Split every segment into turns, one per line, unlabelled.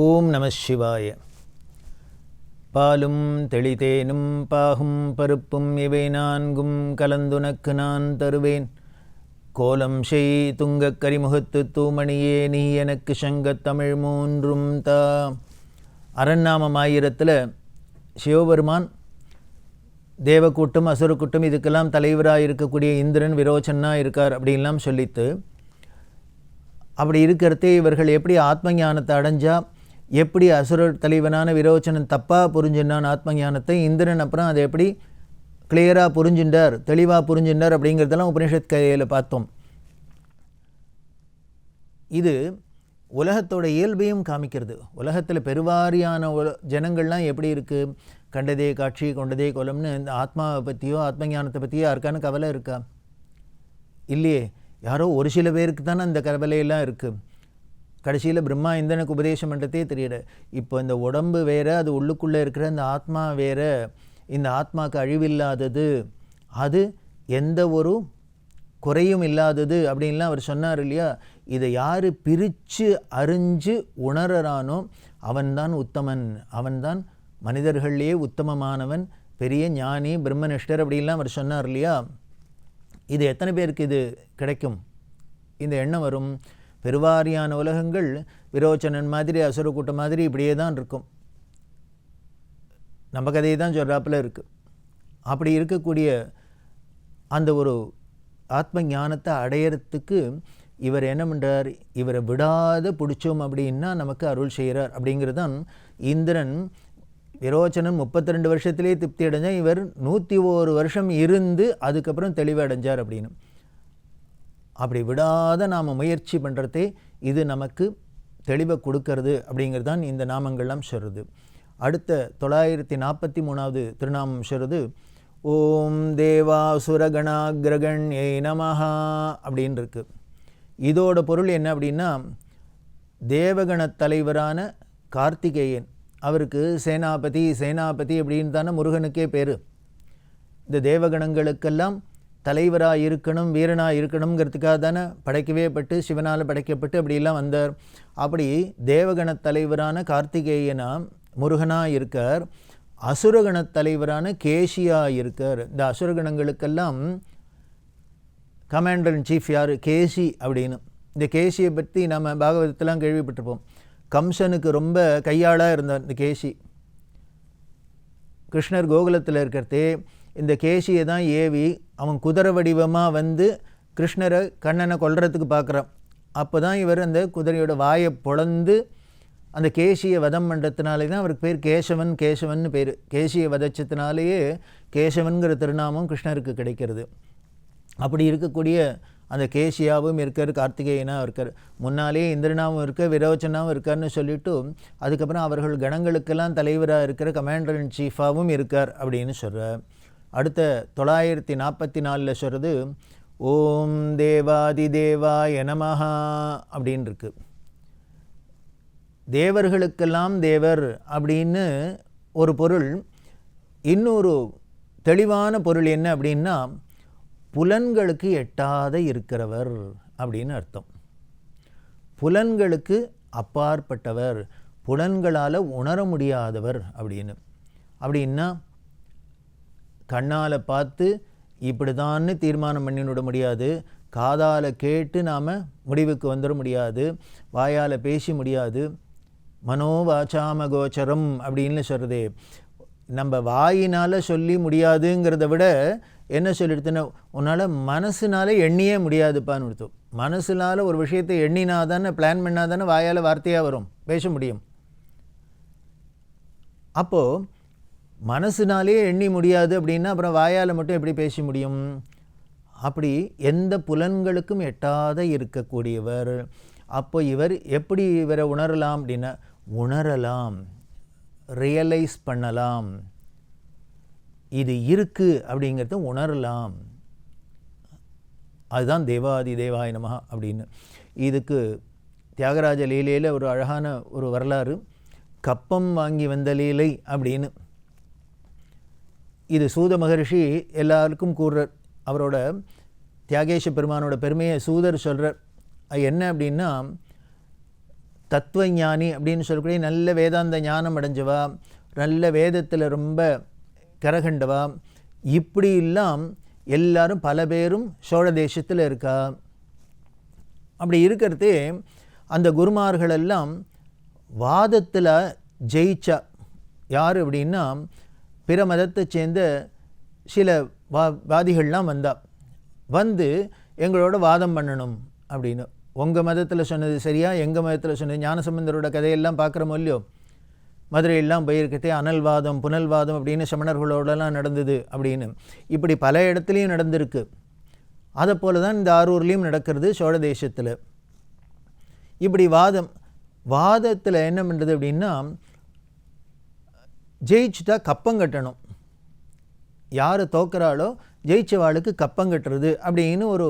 ஓம் நம சிவாய பாலும் தெளிதேனும் பாகும் பருப்பும் இவை நான்கும் கலந்துனக்கு நான் தருவேன் கோலம் செய் துங்கக் கரிமுகத்து தூமணியே நீ எனக்கு சங்கத் தமிழ் மூன்றும் தா அரண்நாமம் ஆயிரத்தில் சிவபெருமான் தேவக்கூட்டம் அசுரக்கூட்டம் இதுக்கெல்லாம் தலைவராக இருக்கக்கூடிய இந்திரன் விரோச்சன்னா இருக்கார் அப்படின்லாம் சொல்லித்து அப்படி இருக்கிறதே இவர்கள் எப்படி ஆத்ம ஞானத்தை அடைஞ்சால் எப்படி அசுர தலைவனான விரோச்சனன் தப்பாக புரிஞ்சின்றான் ஆத்ம ஞானத்தை இந்திரன் அப்புறம் அதை எப்படி கிளியராக புரிஞ்சின்றார் தெளிவாக புரிஞ்சின்றார் அப்படிங்கிறதெல்லாம் உபனிஷத் கதையில் பார்த்தோம் இது உலகத்தோட இயல்பையும் காமிக்கிறது உலகத்தில் பெருவாரியான உல ஜனங்கள்லாம் எப்படி இருக்குது கண்டதே காட்சி கொண்டதே கொலம்னு இந்த ஆத்மாவை பற்றியோ ஆத்ம ஞானத்தை பற்றியோ யாருக்கான கவலை இருக்கா இல்லையே யாரோ ஒரு சில பேருக்கு தானே அந்த கவலையெல்லாம் இருக்குது கடைசியில் பிரம்மா இந்தனுக்கு உபதேசம் பண்ணுறதே தெரியல இப்போ இந்த உடம்பு வேறு அது உள்ளுக்குள்ளே இருக்கிற அந்த ஆத்மா வேறு இந்த ஆத்மாவுக்கு அழிவில்லாதது அது எந்த ஒரு குறையும் இல்லாதது அப்படின்லாம் அவர் சொன்னார் இல்லையா இதை யார் பிரித்து அறிஞ்சு உணரறானோ அவன்தான் உத்தமன் அவன்தான் மனிதர்கள்லேயே உத்தமமானவன் பெரிய ஞானி பிரம்மனிஷ்டர் அப்படின்லாம் அவர் சொன்னார் இல்லையா இது எத்தனை பேருக்கு இது கிடைக்கும் இந்த எண்ணம் வரும் பெருவாரியான உலகங்கள் விரோச்சனன் மாதிரி அசுரக்கூட்டம் மாதிரி இப்படியே தான் இருக்கும் நம்ம கதையை தான் சொல்கிறாப்புல இருக்குது அப்படி இருக்கக்கூடிய அந்த ஒரு ஆத்ம ஞானத்தை அடையிறதுக்கு இவர் என்ன பண்ணுறார் இவரை விடாத பிடிச்சோம் அப்படின்னா நமக்கு அருள் செய்கிறார் அப்படிங்கிறது தான் இந்திரன் விரோச்சனன் முப்பத்தி ரெண்டு வருஷத்துலேயே திருப்தி அடைஞ்சால் இவர் நூற்றி ஒரு வருஷம் இருந்து அதுக்கப்புறம் தெளிவடைஞ்சார் அப்படின்னு அப்படி விடாத நாம் முயற்சி பண்ணுறதே இது நமக்கு தெளிவை கொடுக்கறது அப்படிங்கிறது தான் இந்த நாமங்கள்லாம் சொல்கிறது அடுத்த தொள்ளாயிரத்தி நாற்பத்தி மூணாவது திருநாமம் சொல்கிறது ஓம் தேவா ஏ நமஹா அப்படின் இருக்கு இதோட பொருள் என்ன அப்படின்னா தேவகண தலைவரான கார்த்திகேயன் அவருக்கு சேனாபதி சேனாபதி அப்படின்னு தானே முருகனுக்கே பேர் இந்த தேவகணங்களுக்கெல்லாம் தலைவராக இருக்கணும் வீரனாக இருக்கணுங்கிறதுக்காக தானே படைக்கவே பட்டு சிவனால் படைக்கப்பட்டு அப்படிலாம் வந்தார் அப்படி தேவகண தலைவரான கார்த்திகேயனா முருகனாக இருக்கார் அசுரகண தலைவரான கேசியாக இருக்கார் இந்த அசுரகணங்களுக்கெல்லாம் கமாண்டர் இன் சீஃப் யார் கேசி அப்படின்னு இந்த கேசியை பற்றி நம்ம பாகவதத்தெலாம் கேள்விப்பட்டிருப்போம் கம்சனுக்கு ரொம்ப கையாளாக இருந்தார் இந்த கேசி கிருஷ்ணர் கோகுலத்தில் இருக்கிறதே இந்த கேசியை தான் ஏவி அவன் குதிரை வடிவமாக வந்து கிருஷ்ணரை கண்ணனை கொல்றதுக்கு பார்க்குறான் அப்போ தான் இவர் அந்த குதிரையோட வாயை பொழந்து அந்த கேசியை வதம் பண்ணுறதுனாலே தான் அவருக்கு பேர் கேசவன் கேசவன் பேர் கேசியை வதச்சதுனாலேயே கேசவன்கிற திருநாமம் கிருஷ்ணருக்கு கிடைக்கிறது அப்படி இருக்கக்கூடிய அந்த கேசியாவும் இருக்கார் கார்த்திகேயனாக இருக்கார் முன்னாலேயே இந்திரனாவும் இருக்க விரோச்சனாவும் இருக்கார்னு சொல்லிவிட்டு அதுக்கப்புறம் அவர்கள் கணங்களுக்கெல்லாம் தலைவராக இருக்கிற கமாண்டர் இன் சீஃபாகவும் இருக்கார் அப்படின்னு சொல்கிறார் அடுத்த தொள்ளாயிரத்தி நாற்பத்தி நாலில் சொல்கிறது ஓம் தேவாதி தேவா எனமஹா அப்படின் இருக்கு தேவர்களுக்கெல்லாம் தேவர் அப்படின்னு ஒரு பொருள் இன்னொரு தெளிவான பொருள் என்ன அப்படின்னா புலன்களுக்கு எட்டாத இருக்கிறவர் அப்படின்னு அர்த்தம் புலன்களுக்கு அப்பாற்பட்டவர் புலன்களால் உணர முடியாதவர் அப்படின்னு அப்படின்னா கண்ணால் பார்த்து இப்படி தான் தீர்மானம் பண்ணி விட முடியாது காதால் கேட்டு நாம் முடிவுக்கு வந்துட முடியாது வாயால் பேசி முடியாது மனோவாச்சாம கோச்சரம் அப்படின்னு சொல்கிறது நம்ம வாயினால் சொல்லி முடியாதுங்கிறத விட என்ன சொல்லிடுத்துன்னா உன்னால் மனசுனால எண்ணியே முடியாதுப்பான்னு கொடுத்தோம் மனசுனால் ஒரு விஷயத்தை எண்ணினா தானே பிளான் பண்ணாதானே தானே வாயால் வார்த்தையாக வரும் பேச முடியும் அப்போது மனசுனாலே எண்ணி முடியாது அப்படின்னா அப்புறம் வாயால் மட்டும் எப்படி பேச முடியும் அப்படி எந்த புலன்களுக்கும் எட்டாத இருக்கக்கூடியவர் அப்போ இவர் எப்படி இவரை உணரலாம் அப்படின்னா உணரலாம் ரியலைஸ் பண்ணலாம் இது இருக்குது அப்படிங்கிறத உணரலாம் அதுதான் தேவாதி தேவாயினமாக அப்படின்னு இதுக்கு தியாகராஜ லீலையில் ஒரு அழகான ஒரு வரலாறு கப்பம் வாங்கி வந்த லீலை அப்படின்னு இது சூத மகரிஷி எல்லாருக்கும் கூறுறார் அவரோட தியாகேஷ பெருமானோட பெருமையை சூதர் சொல்கிறார் அது என்ன அப்படின்னா தத்துவ ஞானி அப்படின்னு சொல்லக்கூடிய நல்ல வேதாந்த ஞானம் அடைஞ்சவா நல்ல வேதத்தில் ரொம்ப கரகண்டவா இப்படி இல்லாம் எல்லாரும் பல பேரும் சோழ தேசத்தில் இருக்கா அப்படி இருக்கிறது அந்த குருமார்களெல்லாம் வாதத்தில் ஜெயிச்சா யார் அப்படின்னா பிற மதத்தை சேர்ந்த சில வா வாதிகள்லாம் வந்தா வந்து எங்களோட வாதம் பண்ணணும் அப்படின்னு உங்கள் மதத்தில் சொன்னது சரியா எங்கள் மதத்தில் சொன்னது ஞானசம்பந்தரோட கதையெல்லாம் பார்க்குறோமோ இல்லையோ மதுரையெல்லாம் போயிருக்கதே அனல்வாதம் புனல்வாதம் அப்படின்னு சமணர்களோடலாம் நடந்தது அப்படின்னு இப்படி பல இடத்துலையும் நடந்திருக்கு அதை போல தான் இந்த ஆரூர்லேயும் நடக்கிறது சோழ தேசத்தில் இப்படி வாதம் வாதத்தில் என்ன பண்ணுறது அப்படின்னா ஜெயிச்சுட்டா கப்பம் கட்டணும் யார் தோக்குறாளோ ஜெயிச்சவாளுக்கு கப்பம் கட்டுறது அப்படின்னு ஒரு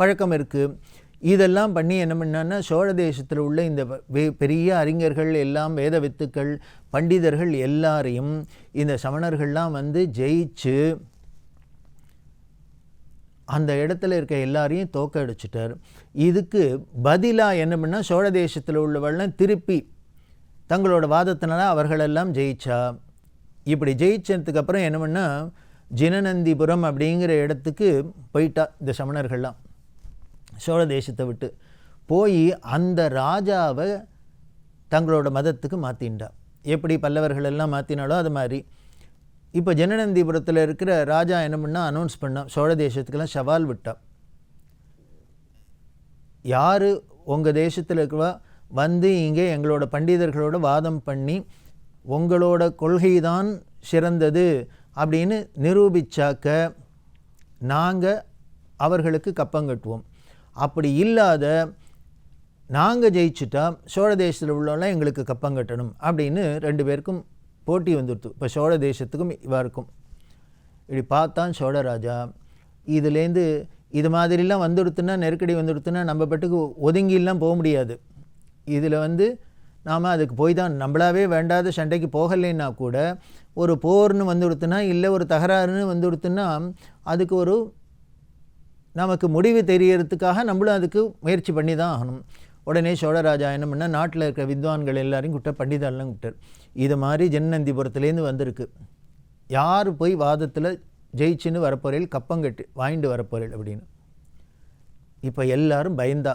பழக்கம் இருக்குது இதெல்லாம் பண்ணி என்ன பண்ணான்னா சோழ தேசத்தில் உள்ள இந்த பெரிய அறிஞர்கள் எல்லாம் வேத வித்துக்கள் பண்டிதர்கள் எல்லாரையும் இந்த சமணர்கள்லாம் வந்து ஜெயிச்சு அந்த இடத்துல இருக்க எல்லாரையும் அடிச்சிட்டார் இதுக்கு பதிலாக என்ன பண்ணால் சோழ தேசத்தில் உள்ளவெல்லாம் திருப்பி தங்களோட வாதத்தினால அவர்களெல்லாம் ஜெயிச்சா இப்படி ஜெயிச்சதுக்கப்புறம் என்ன பண்ணால் ஜினநந்திபுரம் அப்படிங்கிற இடத்துக்கு போயிட்டா இந்த சமணர்கள்லாம் சோழ தேசத்தை விட்டு போய் அந்த ராஜாவை தங்களோட மதத்துக்கு மாற்றின்றா எப்படி பல்லவர்கள் எல்லாம் மாற்றினாலோ அது மாதிரி இப்போ ஜனநந்திபுரத்தில் இருக்கிற ராஜா என்ன பண்ணால் அனௌன்ஸ் பண்ணான் சோழ தேசத்துக்கெல்லாம் சவால் விட்டான் யார் உங்கள் தேசத்தில் இருக்கவா வந்து இங்கே எங்களோட பண்டிதர்களோட வாதம் பண்ணி உங்களோட கொள்கை தான் சிறந்தது அப்படின்னு நிரூபித்தாக்க நாங்கள் அவர்களுக்கு கப்பம் கட்டுவோம் அப்படி இல்லாத நாங்கள் ஜெயிச்சுட்டா சோழ தேசத்தில் உள்ளவங்களாம் எங்களுக்கு கட்டணும் அப்படின்னு ரெண்டு பேருக்கும் போட்டி வந்துடுது இப்போ சோழ தேசத்துக்கும் இவருக்கும் இப்படி பார்த்தான் சோழராஜா இதுலேருந்து இது மாதிரிலாம் வந்துடுத்துன்னா நெருக்கடி வந்துடுத்துன்னா நம்ம பட்டுக்கு ஒதுங்கிலாம் போக முடியாது இதில் வந்து நாம் அதுக்கு போய் தான் நம்மளாவே வேண்டாத சண்டைக்கு போகலைன்னா கூட ஒரு போர்னு கொடுத்துனா இல்லை ஒரு தகராறுன்னு கொடுத்துனா அதுக்கு ஒரு நமக்கு முடிவு தெரியறதுக்காக நம்மளும் அதுக்கு முயற்சி பண்ணி தான் ஆகணும் உடனே சோழராஜா என்ன பண்ணால் நாட்டில் இருக்கிற வித்வான்கள் எல்லாரையும் கூப்பிட்ட பண்டிதாலெலாம் கூப்பிட்டார் இது மாதிரி ஜென்னந்திபுரத்துலேருந்து வந்திருக்கு யார் போய் வாதத்தில் ஜெயிச்சுன்னு வரப்போறையில் கப்பங்கட்டு வாங்கிட்டு வரப்போறையில் அப்படின்னு இப்போ எல்லாரும் பயந்தா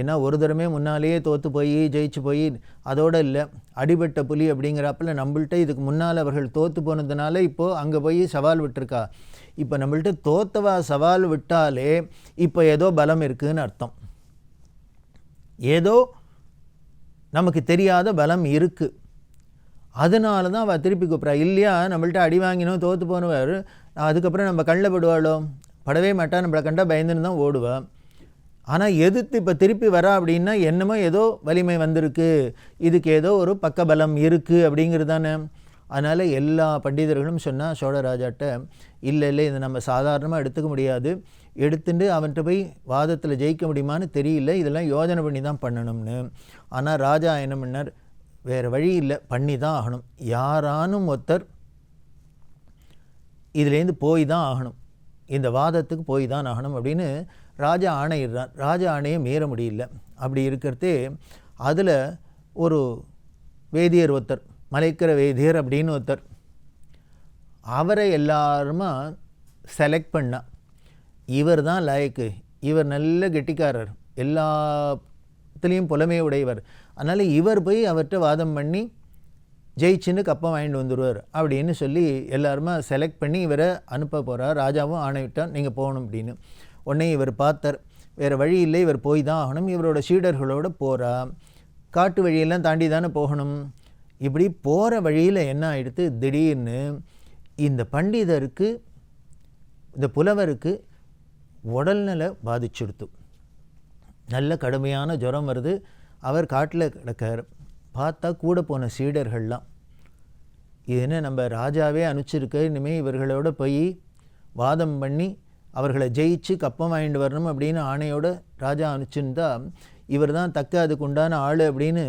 ஏன்னா ஒரு தடவை முன்னாலேயே தோற்று போய் ஜெயிச்சு போய் அதோடு இல்லை அடிபட்ட புலி அப்படிங்கிறப்பில் நம்மள்கிட்ட இதுக்கு முன்னால் அவர்கள் தோற்று போனதுனால இப்போது அங்கே போய் சவால் விட்டுருக்கா இப்போ நம்மள்கிட்ட தோத்தவா சவால் விட்டாலே இப்போ ஏதோ பலம் இருக்குதுன்னு அர்த்தம் ஏதோ நமக்கு தெரியாத பலம் இருக்குது அதனால தான் அவள் திருப்பி கூப்பிட்றா இல்லையா நம்மள்ட்ட அடி வாங்கினோம் தோற்று போனவர் அதுக்கப்புறம் நம்ம கண்ணில் படுவாளோ படவே மாட்டா நம்மளை கண்டா பயந்துன்னு தான் ஓடுவேன் ஆனால் எதிர்த்து இப்போ திருப்பி வரா அப்படின்னா என்னமோ ஏதோ வலிமை வந்திருக்கு இதுக்கு ஏதோ ஒரு பக்கபலம் இருக்குது அப்படிங்கிறது தானே அதனால் எல்லா பண்டிதர்களும் சொன்னால் சோழராஜாட்ட இல்லை இல்லை இதை நம்ம சாதாரணமாக எடுத்துக்க முடியாது எடுத்துட்டு அவன்கிட்ட போய் வாதத்தில் ஜெயிக்க முடியுமான்னு தெரியல இதெல்லாம் யோஜனை பண்ணி தான் பண்ணணும்னு ஆனால் ராஜா என்ன பண்ணார் வேறு வழி இல்லை பண்ணி தான் ஆகணும் யாரானும் ஒருத்தர் இதுலேருந்து போய் தான் ஆகணும் இந்த வாதத்துக்கு போய் தான் ஆகணும் அப்படின்னு ராஜா ஆணையிடுறான் ராஜா ஆணையை மீற முடியல அப்படி இருக்கிறதே அதில் ஒரு வேதியர் ஒருத்தர் மலைக்கிற வேதியர் அப்படின்னு ஒருத்தர் அவரை எல்லாருமா செலக்ட் பண்ணான் இவர் தான் லாயக்கு இவர் நல்ல கெட்டிக்காரர் எல்லாத்துலேயும் புலமையை உடையவர் அதனால் இவர் போய் அவர்கிட்ட வாதம் பண்ணி ஜெயிச்சுன்னு கப்பம் வாங்கிட்டு வந்துடுவார் அப்படின்னு சொல்லி எல்லாருமா செலக்ட் பண்ணி இவரை அனுப்ப போகிறார் ராஜாவும் ஆணையிட்டான் நீங்கள் போகணும் அப்படின்னு உடனே இவர் பார்த்தார் வேறு வழி இல்லை இவர் போய் தான் ஆகணும் இவரோட சீடர்களோடு போகிறா காட்டு வழியெல்லாம் தாண்டி தானே போகணும் இப்படி போகிற வழியில் என்ன ஆகிடுத்து திடீர்னு இந்த பண்டிதருக்கு இந்த புலவருக்கு உடல்நிலை பாதிச்சுடுத்து நல்ல கடுமையான ஜுரம் வருது அவர் காட்டில் கிடக்கார் பார்த்தா கூட போன சீடர்கள்லாம் இது என்ன நம்ம ராஜாவே அனுப்பிச்சிருக்க இனிமேல் இவர்களோட போய் வாதம் பண்ணி அவர்களை ஜெயிச்சு கப்பம் வாங்கிட்டு வரணும் அப்படின்னு ஆணையோட ராஜா அனுப்பிச்சிருந்தா இவர் தான் தக்க அதுக்கு உண்டான ஆள் அப்படின்னு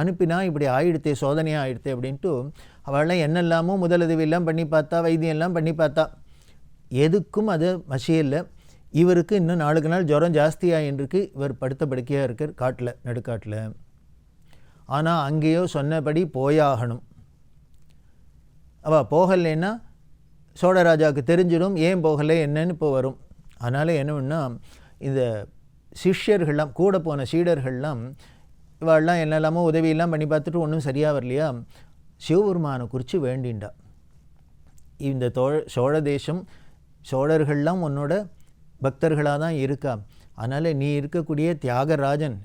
அனுப்பினா இப்படி ஆயிடுத்தே சோதனையாக ஆயிடுத்து அப்படின்ட்டு அவள்லாம் என்னெல்லாமோ முதலுதவியெல்லாம் பண்ணி பார்த்தா வைத்தியம்லாம் பண்ணி பார்த்தா எதுக்கும் அது மசியல்ல இவருக்கு இன்னும் நாளுக்கு நாள் ஜுரம் ஜாஸ்தியாகின்றிருக்கு இவர் படுத்த படுக்கையாக இருக்கார் காட்டில் நடுக்காட்டில் ஆனால் அங்கேயோ சொன்னபடி போயாகணும் அவள் போகலைன்னா சோழராஜாவுக்கு தெரிஞ்சிடும் ஏன் போகலை என்னன்னு இப்போ வரும் அதனால் என்னன்னா இந்த சிஷ்யர்கள்லாம் கூட போன சீடர்கள்லாம் இவாள்லாம் என்னெல்லாமோ உதவியெல்லாம் பண்ணி பார்த்துட்டு ஒன்றும் சரியாக வரலையா சிவபெருமானை குறித்து வேண்டிண்டா இந்த தோழ சோழ தேசம் சோழர்கள்லாம் உன்னோட பக்தர்களாக தான் இருக்கா அதனால் நீ இருக்கக்கூடிய தியாகராஜன்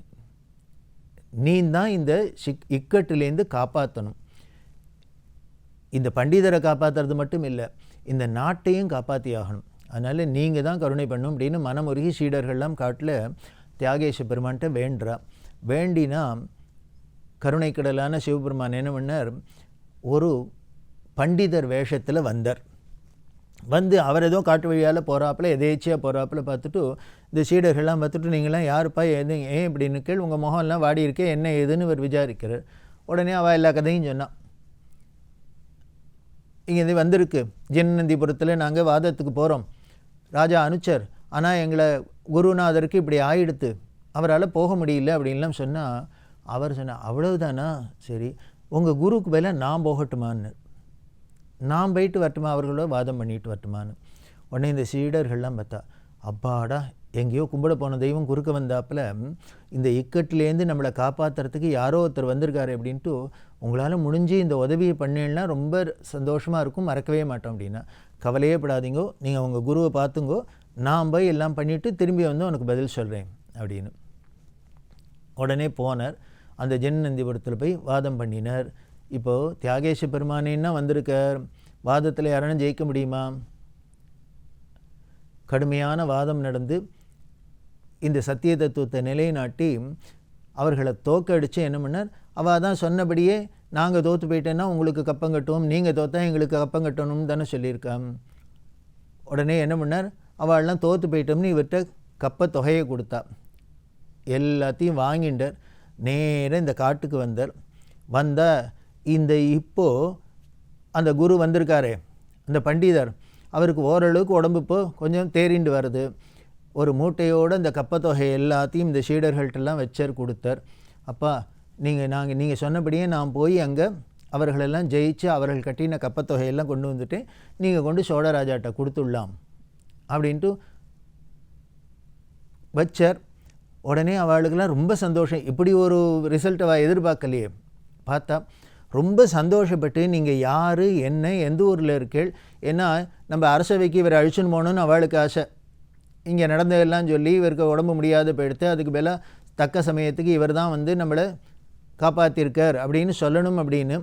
நீ தான் இந்த சிக் இக்கட்டுலேருந்து காப்பாற்றணும் இந்த பண்டிதரை காப்பாற்றுறது மட்டும் இல்லை இந்த நாட்டையும் காப்பாற்றி ஆகணும் அதனால் நீங்கள் தான் கருணை பண்ணும் அப்படின்னு மனமுருகி சீடர்கள்லாம் காட்டில் தியாகேஷ பெருமான்ட்ட வேண்டா வேண்டினா கருணை கடலான சிவபெருமான் என்ன பண்ணார் ஒரு பண்டிதர் வேஷத்தில் வந்தார் வந்து அவர் எதுவும் காட்டு வழியால் போகிறாப்பில் எதேச்சியாக போகிறாப்பில் பார்த்துட்டு இந்த சீடர்கள்லாம் பார்த்துட்டு நீங்களாம் யாருப்பா எது ஏன் இப்படின்னு கேள் உங்கள் முகம்லாம் வாடி இருக்கே என்ன ஏதுன்னு இவர் விசாரிக்கிறார் உடனே அவள் எல்லா கதையும் சொன்னான் இங்கே இது வந்திருக்கு ஜென்னந்திபுரத்தில் நாங்கள் வாதத்துக்கு போகிறோம் ராஜா அனுச்சர் ஆனால் எங்களை குருநாதருக்கு இப்படி ஆயிடுத்து அவரால் போக முடியல அப்படின்லாம் சொன்னால் அவர் சொன்னால் அவ்வளவுதானா சரி உங்கள் குருவுக்கு மேலே நான் போகட்டுமான்னு நான் போயிட்டு வரட்டுமா அவர்களோட வாதம் பண்ணிட்டு வரட்டுமான்னு உடனே இந்த சீடர்கள்லாம் பார்த்தா அப்பாடா எங்கேயோ கும்பிட போன தெய்வம் குறுக்க வந்தாப்பில் இந்த இக்கட்டிலேருந்து நம்மளை காப்பாற்றுறதுக்கு யாரோ ஒருத்தர் வந்திருக்காரு அப்படின்ட்டு உங்களால் முடிஞ்சு இந்த உதவியை பண்ணேன்னா ரொம்ப சந்தோஷமாக இருக்கும் மறக்கவே மாட்டோம் அப்படின்னா கவலையே படாதீங்கோ நீங்கள் உங்கள் குருவை பார்த்துங்கோ நான் போய் எல்லாம் பண்ணிவிட்டு திரும்பி வந்து உனக்கு பதில் சொல்கிறேன் அப்படின்னு உடனே போனார் அந்த ஜென்னந்திபுரத்தில் போய் வாதம் பண்ணினார் இப்போது தியாகேஷ பெருமானேன்னா வந்திருக்கார் வாதத்தில் யாரான ஜெயிக்க முடியுமா கடுமையான வாதம் நடந்து இந்த சத்திய தத்துவத்தை நிலைநாட்டி அவர்களை தோக்கடித்து என்ன பண்ணார் அவள் தான் சொன்னபடியே நாங்கள் தோற்று போயிட்டேன்னா உங்களுக்கு கப்பம் கட்டுவோம் நீங்கள் தோற்றா எங்களுக்கு கப்பம் கட்டணும்னு தானே சொல்லியிருக்கான் உடனே என்ன பண்ணார் அவள்லாம் தோற்று போயிட்டோம்னு இவர்கிட்ட கப்பை தொகையை கொடுத்தா எல்லாத்தையும் வாங்கிண்டார் நேராக இந்த காட்டுக்கு வந்தார் வந்தால் இந்த இப்போது அந்த குரு வந்திருக்காரே அந்த பண்டிதர் அவருக்கு ஓரளவுக்கு உடம்பு இப்போ கொஞ்சம் தேறிண்டு வருது ஒரு மூட்டையோடு இந்த கப்பத்தொகை எல்லாத்தையும் இந்த சீடர்கள்ட்டெல்லாம் வச்சர் கொடுத்தார் அப்பா நீங்கள் நாங்கள் நீங்கள் சொன்னபடியே நான் போய் அங்கே அவர்களெல்லாம் ஜெயிச்சு அவர்கள் கட்டின கப்பத்தொகையெல்லாம் கொண்டு வந்துட்டு நீங்கள் கொண்டு சோழராஜாட்ட கொடுத்துடலாம் அப்படின்ட்டு வச்சர் உடனே அவளுக்கெல்லாம் ரொம்ப சந்தோஷம் இப்படி ஒரு ரிசல்ட்டை வா எதிர்பார்க்கலையே பார்த்தா ரொம்ப சந்தோஷப்பட்டு நீங்கள் யார் என்ன எந்த ஊரில் இருக்கீள் ஏன்னா நம்ம அரசவைக்கு இவர் அழிச்சுன்னு போகணுன்னு அவளுக்கு ஆசை இங்கே நடந்ததெல்லாம் சொல்லி இவருக்கு உடம்பு முடியாத போயிடுத்து அதுக்கு மேலே தக்க சமயத்துக்கு இவர் தான் வந்து நம்மளை காப்பாற்றிருக்கார் அப்படின்னு சொல்லணும் அப்படின்னு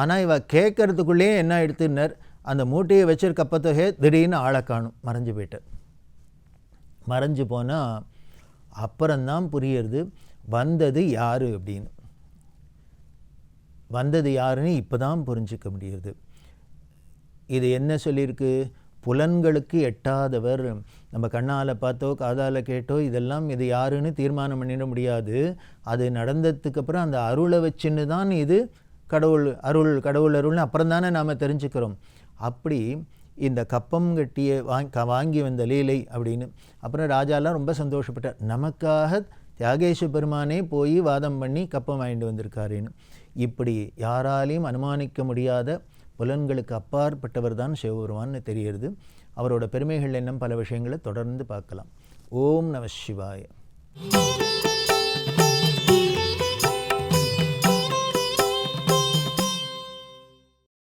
ஆனால் இவ கேட்கறதுக்குள்ளேயே என்ன எடுத்துனர் அந்த மூட்டையை வச்சிருக்க அப்பத்தொகையை திடீர்னு ஆளை காணும் மறைஞ்சு போயிட்டு மறைஞ்சு போனால் அப்புறம்தான் புரியுறது வந்தது யார் அப்படின்னு வந்தது யாருன்னு இப்போ தான் புரிஞ்சிக்க முடியுது இது என்ன சொல்லியிருக்கு புலன்களுக்கு எட்டாதவர் நம்ம கண்ணால் பார்த்தோ காதால் கேட்டோ இதெல்லாம் இது யாருன்னு தீர்மானம் பண்ணிட முடியாது அது நடந்ததுக்கப்புறம் அந்த அருளை வச்சுன்னு தான் இது கடவுள் அருள் கடவுள் அருள்னு அப்புறம் தானே நாம் தெரிஞ்சுக்கிறோம் அப்படி இந்த கப்பம் கட்டிய வாங்கி வாங்கி வந்த லீலை அப்படின்னு அப்புறம் ராஜாலாம் ரொம்ப சந்தோஷப்பட்டார் நமக்காக தியாகேஷ பெருமானே போய் வாதம் பண்ணி கப்பம் வாங்கிட்டு வந்திருக்காருன்னு இப்படி யாராலையும் அனுமானிக்க முடியாத புலன்களுக்கு அப்பாற்பட்டவர்தான் சிவபெருமான்னு தெரிகிறது அவரோட பெருமைகள் என்ன பல விஷயங்களை தொடர்ந்து பார்க்கலாம் ஓம் நம சிவாய